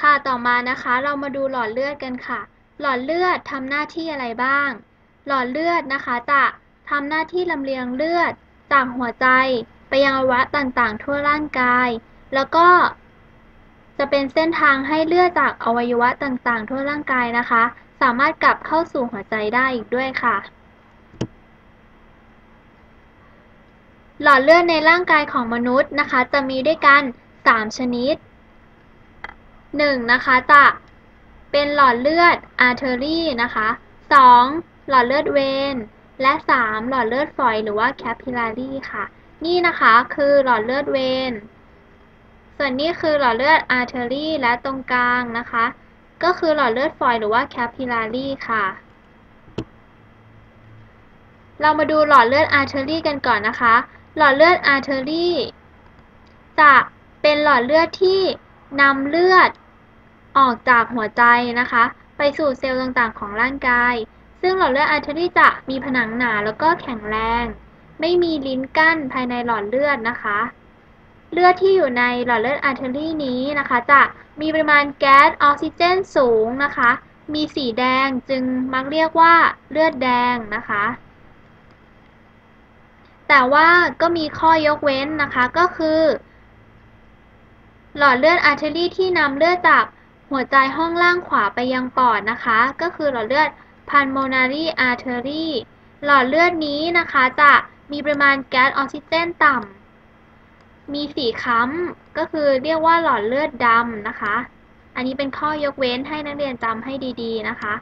ค่ะต่อมานะคะเรามาดูหลอดเลือดกันค่ะ หลอดเลือดทำหน้าที่อะไรบ้าง หลอดเลือดนะคะจะทำหน้าที่ลำเลียงเลือดจากหัวใจไปยังอวัยวะต่างๆ ทั่วร่างกาย แล้วก็ จะเป็นเส้นทางให้เลือดจากอวัยวะต่างๆ ทั่วร่างกายนะคะ สามารถกลับเข้าสู่หัวใจได้อีกด้วยค่ะ หลอดเลือดในร่างกายของมนุษย์นะคะ จะมีด้วยกัน 3 ชนิด 1. นะคะจะเป็นหลอดเลือด artery นะคะ 2. หลอดเลือดเวน และ 3. หลอดเลือดฝอยหรือว่า capillary ค่ะ นี่นะคะคือหลอดเลือดเวน ส่วนนี้คือหลอดเลือด artery และตรงกลางนะคะ ก็คือหลอดเลือดฝอยหรือว่า capillary ค่ะ เรามาดูหลอดเลือด artery กันก่อนนะคะ หลอดเลือด artery จะเป็นหลอดเลือดที่นำเลือด ออกจากหัวใจนะคะ ไปสู่เซลล์ต่างๆของร่างกาย ซึ่งหลอดเลือดอาร์เทอรี่จะมีผนังหนาแล้วก็แข็งแรง ไม่มีลิ้นกั้นภายในหลอดเลือดนะคะ เลือดที่อยู่ในหลอดเลือดอาร์เทอรี่นี้นะคะ จะมีปริมาณแก๊สออกซิเจนสูงนะคะ มีสีแดงจึงมักเรียกว่าเลือดแดงนะคะแต่ว่าก็มีข้อยกเว้นนะคะก็คือ หลอดเลือดอาร์เทอรี่ที่นำเลือดจาก หัวใจห้องล่างขวาไปยังปอดนะคะ ก็คือหลอดเลือด pulmonary artery หลอดเลือดนี้นะคะจะมีปริมาณแก๊สออกซิเจนต่ำ มีสีค้ำ ก็คือเรียกว่าหลอดเลือดดำนะคะ อันนี้เป็นข้อยกเว้นให้นักเรียนจำให้ดีๆนะคะ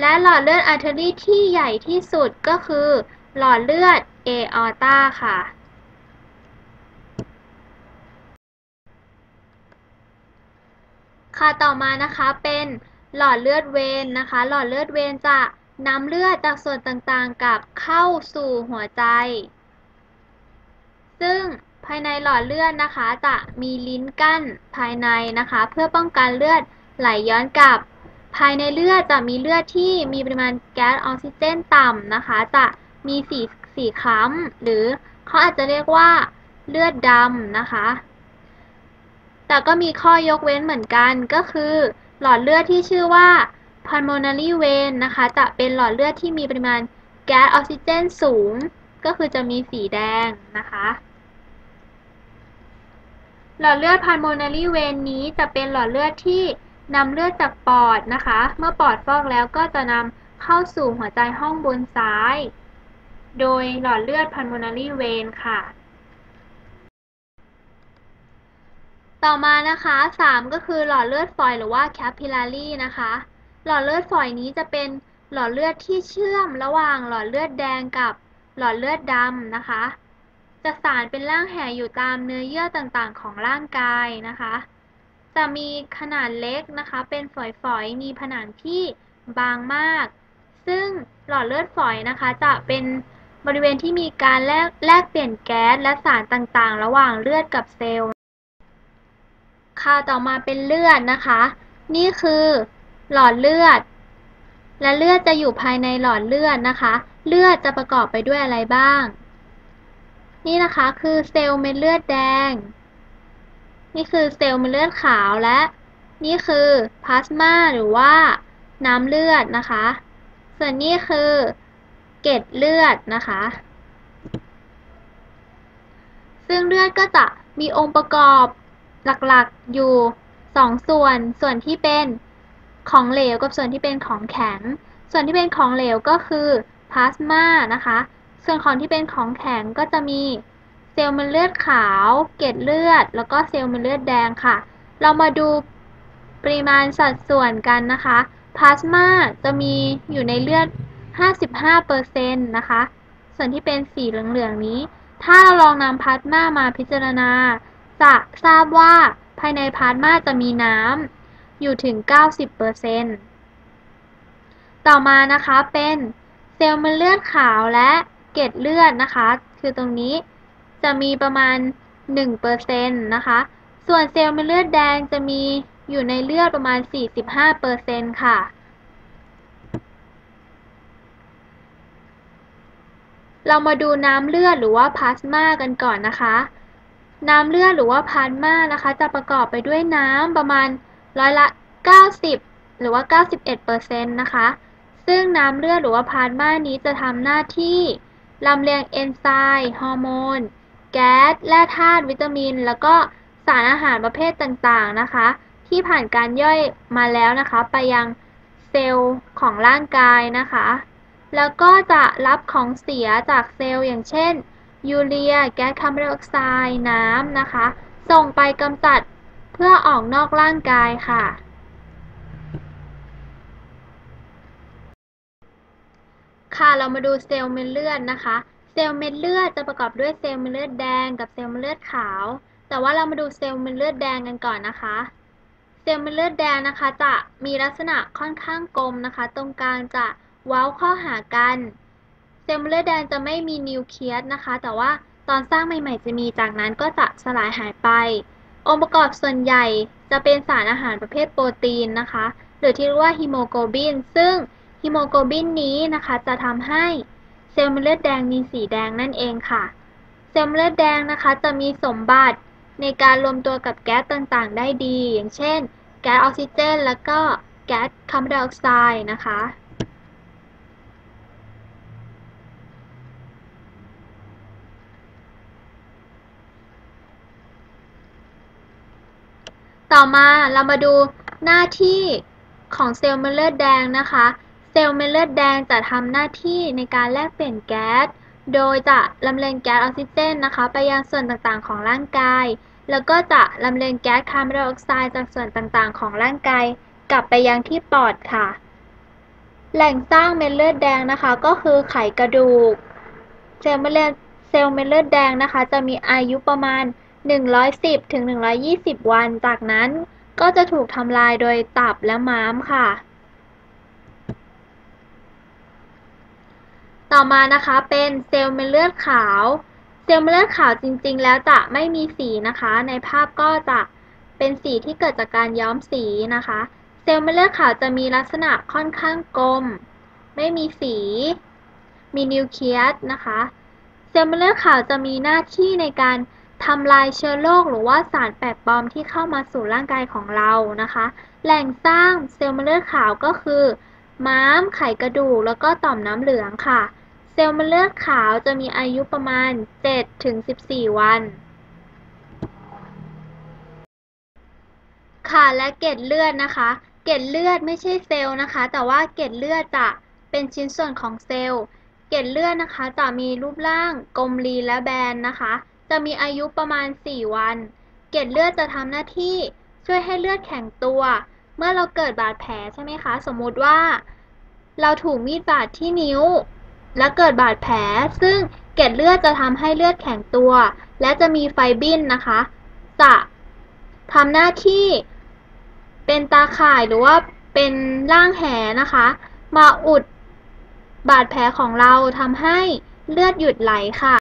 และหลอดเลือดอาร์เทอรี่ที่ใหญ่ที่สุดก็คือ หลอดเลือด aorta ค่ะ ค่ะต่อมานะคะเป็นหลอดเลือดเวนนะคะ หลอดเลือดเวนจะนำเลือดจากส่วนต่างๆกับเข้าสู่หัวใจ ซึ่งภายในหลอดเลือดนะคะ จะมีลิ้นกั้นภายในนะคะ เพื่อป้องกันเลือดไหลย้อนกลับ ภายในเลือดจะมีเลือดที่มีปริมาณแก๊สออกซิเจนต่ำนะคะ จะมีสีสีคล้ำหรือเขาอาจจะเรียกว่าเลือดดำนะคะ แต่ก็มีข้อยกเว้นเหมือนกัน ก็คือ หลอดเลือดที่ชื่อว่า pulmonary vein นะคะ จะเป็นหลอดเลือดที่มีปริมาณแก๊สออกซิเจนสูง ก็คือจะมีสีแดงนะคะ หลอดเลือด pulmonary vein นี้จะเป็นหลอดเลือดที่นำเลือดจากปอดนะคะ เมื่อปอดฟอกแล้วก็จะนำเข้าสู่หัวใจห้องบนซ้าย โดยหลอดเลือด pulmonary vein ค่ะ ต่อมานะคะ 3 ก็คือหลอดเลือดฝอยหรือว่า capillary นะคะ หลอดเลือดฝอยนี้จะเป็นหลอดเลือดที่เชื่อมระหว่างหลอดเลือดแดงกับหลอดเลือดดำนะคะ จะสารเป็นร่างแห่อยู่ตามเนื้อเยื่อต่างๆ ของร่างกายนะคะ จะมีขนาดเล็กนะคะ เป็นฝอยๆ มีผนังที่บางมาก ซึ่งหลอดเลือดฝอยนะคะ จะเป็นบริเวณที่มีการแลกแลกเปลี่ยนแก๊สและสารต่างๆ ระหว่างเลือดกับเซลล์ ค่ะต่อมาเป็นเลือดนะคะ นี่คือหลอดเลือด และเลือดจะอยู่ภายในหลอดเลือดนะคะ เลือดจะประกอบไปด้วยอะไรบ้าง นี่นะคะคือเซลล์เม็ดเลือดแดง นี่คือเซลล์เม็ดเลือดขาวและ นี่คือพลาสมาหรือว่าน้ำเลือดนะคะ ส่วนนี้คือเกล็ดเลือดนะคะ ซึ่งเลือดก็จะมีองค์ประกอบ หลักๆอยู่ 2 ส่วน ส่วนที่เป็นของเหลวกับส่วนที่เป็นของแข็ง ส่วนที่เป็นของเหลวก็คือพลาสมานะคะ ส่วนของที่เป็นของแข็งก็จะมีเซลล์เม็ดเลือดขาว เกล็ดเลือด แล้วก็เซลล์เม็ดเลือดแดงค่ะ เรามาดูปริมาณสัดส่วนกันนะคะพลาสมาจะมีอยู่ในเลือด 55%นะคะ ส่วนที่เป็นสีเหลืองๆนี้ ถ้าเราลองนำพลาสมามาพิจารณา จะทราบว่าภายในพลาสมาจะมีน้ำอยู่ถึง 90%ต่อมานะคะเป็นเซลล์เม็ดเลือดขาวและเกล็ดเลือดนะคะ คือตรงนี้จะมีประมาณ 1%นะคะ ส่วนเซลล์เม็ดเลือดแดงจะมีอยู่ในเลือดประมาณ 45%ค่ะ เรามาดูน้ำเลือดหรือว่าพลาสมากันก่อนนะคะ น้ำเลือดหรือว่าพลาสมานะคะ จะประกอบไปด้วยน้ำประมาณร้อยละ 90 หรือว่า 91%นะคะ ซึ่งน้ำเลือดหรือว่าพลาสมานี้จะทำหน้าที่ลำเลียงเอนไซม์ฮอร์โมน แก๊สแร่ธาตุวิตามิน แล้วก็สารอาหารประเภทต่างๆนะคะ ที่ผ่านการย่อยมาแล้วนะคะ ไปยังเซลล์ของร่างกายนะคะ แล้วก็จะรับของเสียจากเซลล์อย่างเช่น ยูเรีย แก๊สคาร์บอนไดออกไซด์น้ำนะคะ ส่งไปกำจัดเพื่อออกนอกร่างกายค่ะ ค่ะเรามาดูเซลล์เม็ดเลือดนะคะ เซลล์เม็ดเลือดจะประกอบด้วยเซลล์เม็ดเลือดแดงกับเซลล์เม็ดเลือดขาว แต่ว่าเรามาดูเซลล์เม็ดเลือดแดงกันก่อนนะคะเซลล์เม็ดเลือดแดงนะคะ จะมีลักษณะค่อนข้างกลมนะคะ ตรงกลางจะเว้าเข้าหากัน ซลล์เม็ดเลือดแดงจะไม่มีนิวเคลียสนะคะ แต่ว่าตอนสร้างใหม่ ๆ จะมีจากนั้นก็จะสลายหายไป องค์ประกอบส่วนใหญ่จะเป็นสารอาหารประเภทโปรตีนนะคะ หรือที่เรียกว่าฮีโมโกลบิน ซึ่งฮีโมโกลบินนี้นะคะ จะทำให้เซลล์เม็ดเลือดแดงมีสีแดงนั่นเองค่ะ เซลล์เม็ดเลือดแดงนะคะ จะมีสมบัติในการรวมตัวกับแก๊สต่างๆ ได้ดี อย่างเช่น แก๊สออกซิเจน แล้วก็แก๊สคาร์บอนไดออกไซด์นะคะ ต่อมาเรามาดูหน้าที่ของเซลล์เม็ดเลือดแดงนะคะ เซลล์เม็ดเลือดแดงจะทำหน้าที่ในการแลกเปลี่ยนแก๊ส โดยจะลำเลียงแก๊สออกซิเจนนะคะ ไปยังส่วนต่างๆของร่างกาย แล้วก็จะลำเลียงแก๊สคาร์บอนไดออกไซด์จากส่วนต่างๆ ของร่างกายกลับไปยังที่ปอดค่ะ แหล่งสร้างเม็ดเลือดแดงนะคะก็คือไขกระดูก เซลล์เม็ดเลือดเซลล์เม็ดเลือดแดงนะคะ จะมีอายุประมาณ 110ถึง120 วัน จากนั้นก็จะถูกทำลายโดยตับและม้ามค่ะ ต่อมานะคะเป็นเซลล์เม็ดเลือดขาว เซลล์เม็ดเลือดขาวจริง ๆ แล้วจะไม่มีสีนะคะ ในภาพก็จะเป็นสีที่เกิดจากการย้อมสีนะคะ เซลล์เม็ดเลือดขาวจะมีลักษณะค่อนข้างกลม ไม่มีสี มีนิวเคลียสนะคะ เซลล์เม็ดเลือดขาวจะมีหน้าที่ในการ ทำลายเชื้อโรคหรือว่าสารแปลกปลอมที่เข้ามาสู่ร่างกายของเรานะคะ แหล่งสร้างเซลล์เม็ดเลือดขาวก็คือ ม้าม ไขกระดูก แล้วก็ต่อมน้ำเหลืองค่ะ เซลล์เม็ดเลือดขาวจะมีอายุประมาณ 7-14 วัน ค่ะ และเกล็ดเลือดนะคะ เกล็ดเลือดไม่ใช่เซลล์นะคะ แต่ว่าเกล็ดเลือดจะเป็นชิ้นส่วนของเซลล์ เกล็ดเลือดนะคะจะมีรูปร่างกลมรีและแบนนะคะ จะมีอายุประมาณ 4 วัน เกล็ดเลือดจะทำหน้าที่ช่วยให้เลือดแข็งตัว เมื่อเราเกิดบาดแผลใช่ไหมคะ สมมติว่า เราถูกมีดบาดที่นิ้ว และเกิดบาดแผล ซึ่งเกล็ดเลือดจะทำให้เลือดแข็งตัว และจะมีไฟบินนะคะ จะทำหน้าที่เป็นตาข่ายหรือว่าเป็นร่างแหนะคะ มาอุดบาดแผลของเราทำให้เลือดหยุดไหลค่ะ